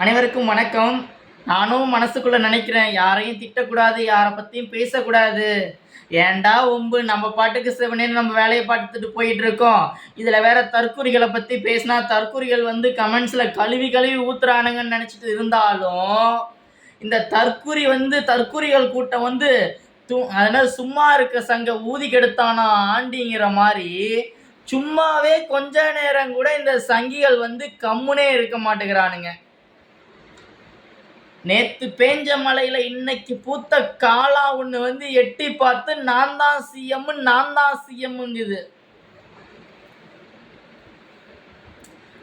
அனைவருக்கும் வணக்கம். நானும் மனசுக்குள்ள நினைக்கிறேன் யாரையும் திட்டக்கூடாது யாரை பற்றியும் பேசக்கூடாது. ஏன்டா ஒம்பு நம்ம பாட்டுக்கு சிவனேன்னு நம்ம வேலையை பார்த்துட்டு போயிட்டு இருக்கோம் இதில் வேற தற்குறிகளை பற்றி பேசினா தற்குறிகள் வந்து கமெண்ட்ஸில் கழுவி கழுவி ஊத்துறானுங்கன்னு நினச்சிட்டு இருந்தாலும் இந்த தற்குறி வந்து தற்குறிகள் கூட்டம் வந்து து அதனால் சும்மா இருக்க சங்க ஊதி கெடுத்தானா ஆண்டிங்கிற மாதிரி சும்மாவே கொஞ்ச நேரம் கூட இந்த சங்கிகள் வந்து கம்முனே இருக்க மாட்டேங்கிறானுங்க. நேத்து பேஞ்ச மலையில் இன்னைக்கு பூத்த காளா ஒண்ணு வந்து எட்டி பார்த்து நான் தான் சிஎம் நான் தான் சிஎம்ங்குது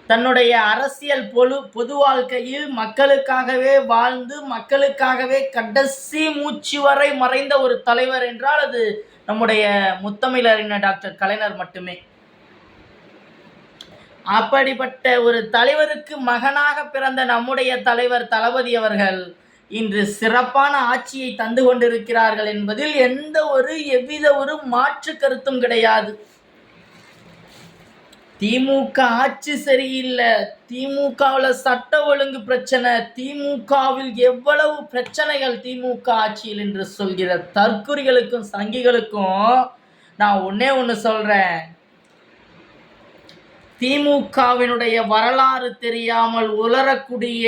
தன்னுடைய அரசியல் பொது பொது வாழ்க்கையில் மக்களுக்காகவே வாழ்ந்து மக்களுக்காகவே கடைசி மூச்சு வரை மறைந்த ஒரு தலைவர் என்றால் அது நம்முடைய முத்தமிழறிஞர் டாக்டர் கலைஞர் மட்டுமே. அப்படிப்பட்ட ஒரு தலைவருக்கு மகனாக பிறந்த நம்முடைய தலைவர் தளபதி அவர்கள் இன்று சிறப்பான ஆட்சியை தந்து கொண்டிருக்கிறார்கள் என்பதில் எந்த ஒரு எவ்வித ஒரு மாற்று கருத்தும் கிடையாது. திமுக ஆட்சி சரியில்லை. திமுகவில் சட்ட ஒழுங்கு பிரச்சனை. திமுகவில் எவ்வளவு பிரச்சனைகள் திமுக ஆட்சியில் என்று சொல்கிற தற்குறிகளுக்கும் சங்கிகளுக்கும் நான் ஒன்னே ஒன்று சொல்கிறேன் திமுகவினுடைய வரலாறு தெரியாமல் உலரக்கூடிய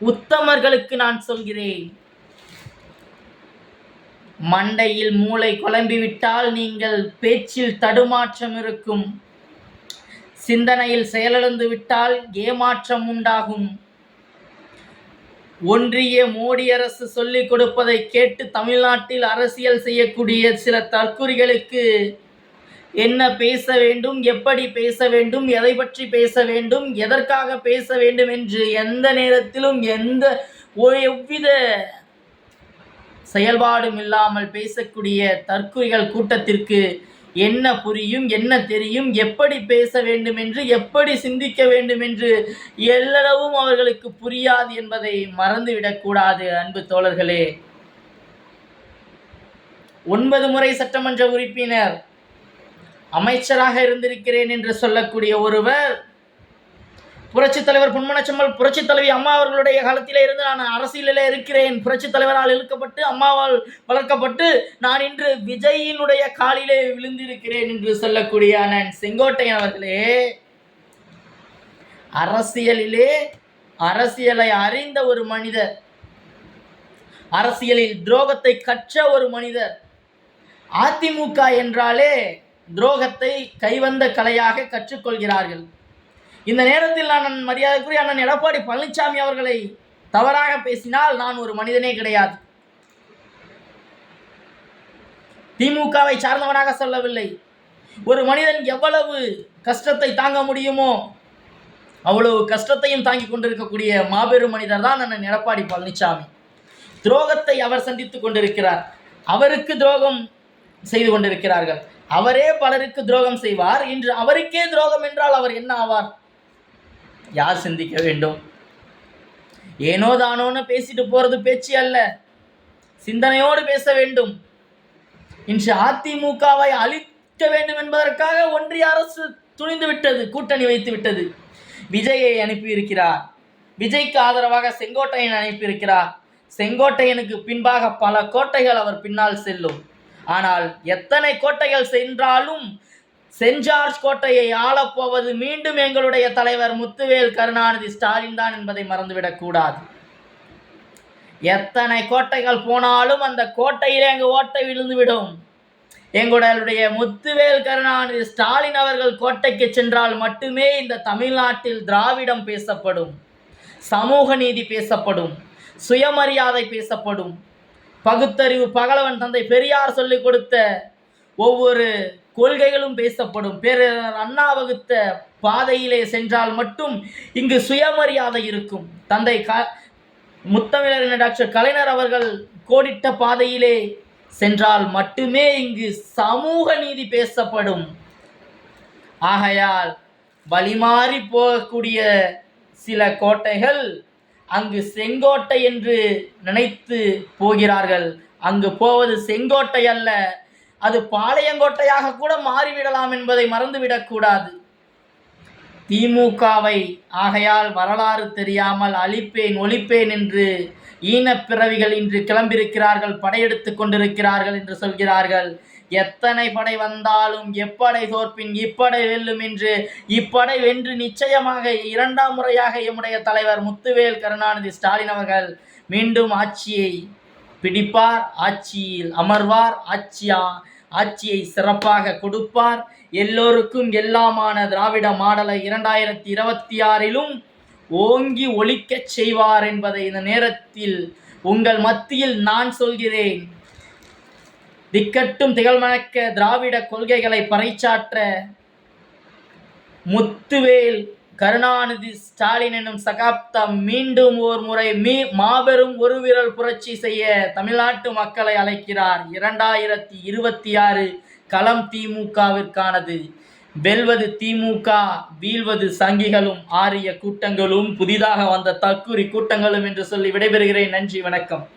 உத்தமர்களுக்கு நான் சொல்கிறேன். மண்டையில் மூளை குழம்பிவிட்டால் நீங்கள் பேச்சில் தடுமாற்றம் இருக்கும். சிந்தனையில் செயலிழந்து விட்டால் ஏமாற்றம் உண்டாகும். ஒன்றிய மோடி அரசு சொல்லிக் கொடுப்பதை கேட்டு தமிழ்நாட்டில் அரசியல் செய்யக்கூடிய சில தற்குறிகளுக்கு என்ன பேச வேண்டும் எப்படி பேச வேண்டும் எதை பற்றி பேச வேண்டும் எதற்காக பேச வேண்டும் என்று எந்த நேரத்திலும் எந்த எவ்வித செயல்பாடும் இல்லாமல் பேசக்கூடிய தற்குறிகள் கூட்டத்திற்கு என்ன புரியும் என்ன தெரியும் எப்படி பேச வேண்டும் என்று எப்படி சிந்திக்க வேண்டும் என்று எல்லளவும் அவர்களுக்கு புரியாது என்பதை மறந்துவிடக்கூடாது அன்பு தோழர்களே. ஒன்பது முறை சட்டமன்ற உறுப்பினர் அமைச்சராக இருந்திருக்கிறேன் என்று சொல்லக்கூடிய ஒருவர் புரட்சித் தலைவர் பொன்மனச்சம்மல் புரட்சித் தலைவி அம்மா அவர்களுடைய காலத்திலே இருந்து நான் அரசியலில் இருக்கிறேன். புரட்சித் தலைவரால் இழுக்கப்பட்டு அம்மாவால் வளர்க்கப்பட்டு நான் இன்று விஜயினுடைய காலிலே விழுந்திருக்கிறேன் என்று சொல்லக்கூடிய அண்ணன் செங்கோட்டையன் அவர்களே அரசியலிலே அரசியலை அறிந்த ஒரு மனிதர் அரசியலில் துரோகத்தை கற்ற ஒரு மனிதர் அதிமுக என்றாலே துரோகத்தை கைவந்த கலையாக கற்றுக்கொள்கிறார்கள். இந்த நேரத்தில் நான் மரியாதைக்குரிய அண்ணன் எடப்பாடி பழனிசாமி அவர்களை தவறாக பேசினால் நான் ஒரு மனிதனே கிடையாது. திமுகவை சார்ந்தவனாக சொல்லவில்லை. ஒரு மனிதன் எவ்வளவு கஷ்டத்தை தாங்க முடியுமோ அவ்வளவு கஷ்டத்தையும் தாங்கி கொண்டிருக்கக்கூடிய மாபெரும் மனிதர் தான் அண்ணன் எடப்பாடி பழனிசாமி துரோகத்தை அவர் சந்தித்துக் கொண்டிருக்கிறார். அவருக்கு துரோகம் செய்து கொண்டிருக்கிறார்கள். அவரே பலருக்கு துரோகம் செய்வார். இன்று அவருக்கே துரோகம் என்றால் அவர் என்ன ஆவார்? யார் சிந்திக்க வேண்டும்? ஏனோ தானோன்னு பேசிட்டு போறது பேச்சு அல்ல. சிந்தனையோடு பேச வேண்டும். இன்று அதிமுகவை அழிக்க வேண்டும் என்பதற்காக ஒன்றிய அரசு துணிந்து விட்டது கூட்டணி வைத்து விட்டது. விஜயை அனுப்பியிருக்கிறார். விஜய்க்கு ஆதரவாக செங்கோட்டையன் அனுப்பியிருக்கிறார். செங்கோட்டையனுக்கு பின்பாக பல கோட்டைகள் அவர் பின்னால் செல்லும். ஆனால் எத்தனை கோட்டைகள் சென்றாலும் சென்ட் ஜார்ஜ் கோட்டையை ஆளப்போவது மீண்டும் எங்களுடைய தலைவர் முத்துவேல் கருணாநிதி ஸ்டாலின் தான் என்பதை மறந்துவிடக் கூடாது. எத்தனை கோட்டைகள் போனாலும் அந்த கோட்டையிலே அங்கு ஓட்டை விழுந்துவிடும். எங்களுடைய முத்துவேல் கருணாநிதி ஸ்டாலின் அவர்கள் கோட்டைக்கு சென்றால் மட்டுமே இந்த தமிழ்நாட்டில் திராவிடம் பேசப்படும் சமூக நீதி பேசப்படும் சுயமரியாதை பேசப்படும் பகுத்தறிவு பகலவன் தந்தை பெரியார் சொல்லிக் கொடுத்த ஒவ்வொரு கொள்கைகளும் பேசப்படும். பேர அண்ணா வகுத்த பாதையிலே சென்றால் மட்டும் இங்கு சுயமரியாதை இருக்கும். தந்தை க முத்தமிழறிஞர் டாக்டர் கலைஞர் அவர்கள் கோடிட்ட பாதையிலே சென்றால் மட்டுமே இங்கு சமூக நீதி பேசப்படும். ஆகையால் வழிமாறி போகக்கூடிய சில கோட்டைகள் அங்கு செங்கோட்டை என்று நினைத்து போகிறார்கள். அங்கு போவது செங்கோட்டை அல்ல அது பாளையங்கோட்டையாக கூட மாறிவிடலாம் என்பதை மறந்துவிடக்கூடாது திமுகவை ஆகையால் வரலாறு தெரியாமல் அழிப்பேன் ஒழிப்பேன் என்று ஈனப்பிறவிகள் இன்று கிளம்பியிருக்கிறார்கள் படையெடுத்து கொண்டிருக்கிறார்கள் என்று சொல்கிறார்கள். எத்தனை படை வந்தாலும் எப்படை தோற்பின் இப்படை வெல்லும் என்று இப்படை வென்று நிச்சயமாக இரண்டாம் முறையாக எம்முடைய தலைவர் முத்துவேல் கருணாநிதி ஸ்டாலின் அவர்கள் மீண்டும் ஆட்சியை பிடிப்பார் ஆட்சியில் அமர்வார் ஆட்சியா ஆட்சியை சிறப்பாக கொடுப்பார். எல்லோருக்கும் எல்லாமான திராவிட மாடலை இரண்டாயிரத்தி இருபத்தி ஆறிலும் ஓங்கி ஒழிக்கச் செய்வார் என்பதை இந்த நேரத்தில் உங்கள் மத்தியில் நான் சொல்கிறேன். திக்கட்டும் திகழ்மணக்க திராவிட கொள்கைகளை பறைச்சாற்ற முத்துவேல் கருணாநிதி ஸ்டாலின் எனும் சகாப்தம் மீண்டும் ஓர் முறை மீ மாபெரும் ஒரு விரல் புரட்சி செய்ய தமிழ்நாட்டு மக்களை அழைக்கிறார். இரண்டாயிரத்தி இருபத்தி ஆறு களம் திமுகவிற்கானது. வெல்வது திமுக வீழ்வது சங்கிகளும் ஆரிய கூட்டங்களும் புதிதாக வந்த தற்கூரி கூட்டங்களும் என்று சொல்லி விடைபெறுகிறேன். நன்றி வணக்கம்.